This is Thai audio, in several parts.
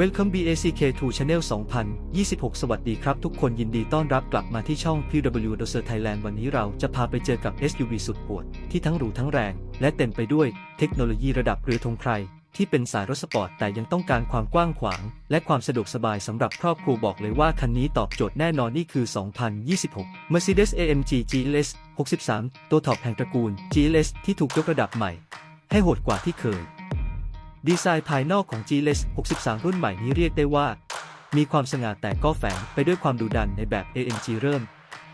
Welcome BACK to Channel 2026 สวัสดีครับ ทุกคนยินดีต้อนรับกลับมาที่ช่อง PW d o s e r Thailand วันนี้เราจะพาไปเจอกับ SUV สุดโหดที่ทั้งหรูทั้งแรง และเต็มไปด้วยเทคโนโลยีระดับเรือธงไพรที่เป็นสายรถสปอร์ตแต่ยังต้องการความกว้างขวาง และความสะดวกสบายสำหรับครอบครัวบอกเลยว่าคันนี้ตอบโจทย์แน่นอนนี่คือ 2026 Mercedes AMG GLS 63 ตัวท็อปแห่งตระกูล GLS ที่ถูกยกระดับใหม่ ให้โหดกว่าที่เคย ดีไซน์ภายนอกของ GLS 63 รุ่นใหม่นี้เรียกได้ว่า มีความสง่าแต่ก็แฝงไปด้วยความดุดันในแบบ AMG เริ่ม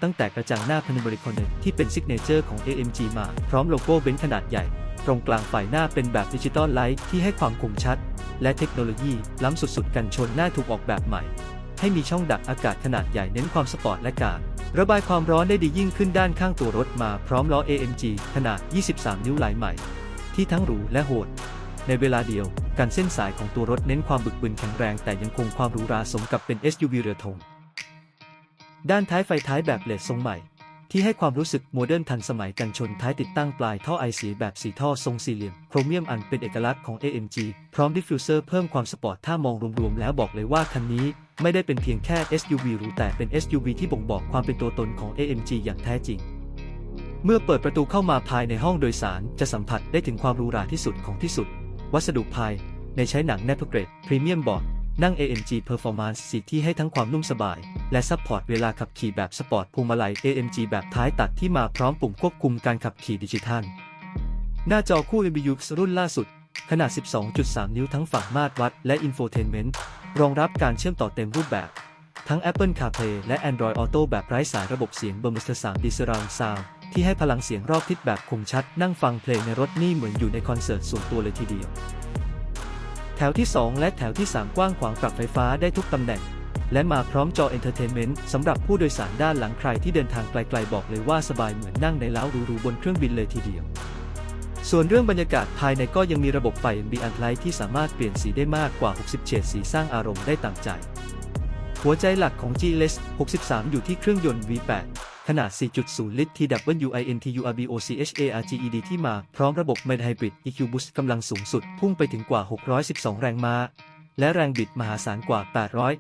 ตั้งแต่กระจังหน้าพันบริคอนที่เป็นซิกเนเจอร์ของ AMG มาพร้อมโลโก้เบนซ์ขนาดใหญ่ ตรงกลางฝ่ายหน้าเป็นแบบดิจิตอลไลท์ที่ให้ความคมชัด และเทคโนโลยีล้ำสุดๆ กันชนหน้าถูกออกแบบใหม่ ให้มีช่องดักอากาศขนาดใหญ่เน้นความสปอร์ตและการระบายความร้อนได้ดียิ่งขึ้นด้านข้างตัวรถมาพร้อมล้อ AMG ขนาด 23 นิ้วลายใหม่ ที่ทั้งหรูและโหด ในเวลาเดียวการเส้นสายของตัวรถเน้นความบึกบึนแข็งแรงแต่ยังคงความหรูหราสมกับเป็น SUV เรือธง ด้านท้ายไฟท้ายแบบเลดทรงใหม่ ที่ให้ความรู้สึกโมเดิร์นทันสมัยกันชนท้ายติดตั้งปลายท่อไอสีแบบสีท่อทรงสี่เหลี่ยมโครเมียมอันเป็นเอกลักษณ์ของ AMG พร้อมดิฟฟิวเซอร์เพิ่มความสปอร์ตถ้ามองรวมๆแล้วบอกเลยว่าคันนี้ไม่ได้เป็นเพียงแค่ SUV หรูแต่เป็น SUV ที่บ่งบอกความเป็นตัวตนของ AMG อย่างแท้จริง เมื่อเปิดประตูเข้ามาภายในห้องโดยสารจะสัมผัสได้ถึงความหรูหราที่สุดของที่สุด วัสดุภายในใช้หนังแนปเกรดพรีเมียมบอร์ดนั่ง AMG Performance สีที่ให้ทั้งความนุ่มสบาย และซัพพอร์ตเวลาขับขี่แบบสปอร์ตพวงมาลัย AMG แบบท้ายตัดที่มาพร้อมปุ่มควบคุมการขับขี่ดิจิทัล หน้าจอคู่ MBUX รุ่นล่าสุด ขนาด 12.3 นิ้วทั้งฝั่งมาตรวัด และ Infotainment รองรับการเชื่อมต่อเต็มรูปแบบ ทั้ง Apple CarPlay และ Android Auto แบบไร้สายระบบเสียง Burmester 3 d Surround Sound ที่ให้พลังเสียงรอบทิศแบบคมชัด นั่งฟังเพลงในรถนี่เหมือนอยู่ในคอนเสิร์ตส่วนตัวเลยทีเดียว แถวที่ 2 และแถวที่ 3 กว้างขวางปรับไฟฟ้าได้ทุกตำแหน่ง และมาพร้อมจอ Entertainment สำหรับผู้โดยสารด้านหลังใครที่เดินทางไกลๆบอกเลยว่าสบายเหมือนนั่งในเล้าหรูๆบนเครื่องบินเลยทีเดียวส่วนเรื่องบรรยากาศภายในก็ยังมีระบบไฟ Ambient Light ที่สามารถเปลี่ยนสีได้มากกว่า 60 เฉดสีสร้างอารมณ์ได้ต่ามใจ หัวใจหลักของ GLS 63 อยู่ที่เครื่องยนต์ V8 ขนาด 4.0 ลิตร TWINTURBOCHARGED ที่มาพร้อมระบบ Main Hybrid EQ Boost กำลังสูงสุด พุ่งไปถึงกว่า 612 แรงม้า และแรงบิดมหาศาลกว่า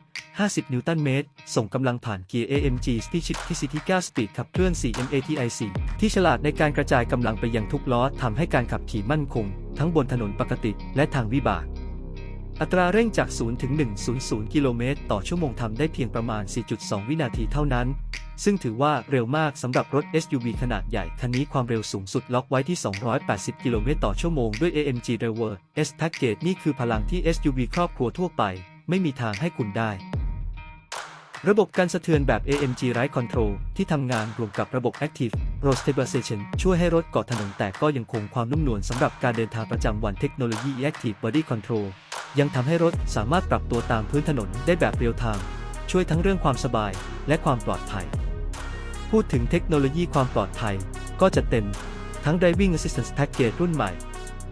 850 นิวตันเมตร ส่งกำลังผ่านเกียร์ AMG Speed TCT 9 Speed ขับเคลื่อน 4 MATIC ที่ฉลาดในการกระจายกำลังไปยังทุกล้อทำให้การขับขี่มั่นคง ทั้งบนถนนปกติและทางวิบากอัตราเร่งจาก 0 ถึง 100 กิโลเมตร ต่อชั่วโมงทำได้เพียงประมาณ 4.2 วินาทีเท่านั้น ซึ่งถือว่าเร็วมากสำหรับรถ SUV ขนาดใหญ่ คันนี้ความเร็วสูงสุดล็อกไว้ที่ 280 กิโลเมตรต่อชั่วโมงด้วย AMG Driver S Package นี่คือพลังที่ SUV ครอบครัวทั่วไป ไม่มีทางให้คุณได้ ระบบการสะเทือนแบบ AMG Ride Control ที่ทำงานรวมกับระบบ Active Road Stabilization ช่วยให้รถเกาะถนนแต่ก็ยังคงความนุ่มนวลสำหรับการเดินทางประจำวันเทคโนโลยี Active Body Control ยังทำให้รถสามารถปรับตัวตามพื้นถนนได้แบบเรียลไทม์ช่วยทั้งเรื่องความสบายและความปลอดภัย พูดถึงเทคโนโลยีความปลอดภัย ก็จะเต็ม ทั้ง Driving Assistance Package รุ่นใหม่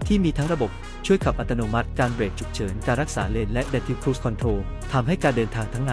ที่มีทั้งระบบช่วยขับอัตโนมัติการเบรกฉุกเฉินการรักษาเลนและ Adaptive Cruise Control ทำให้การเดินทางทั้งใน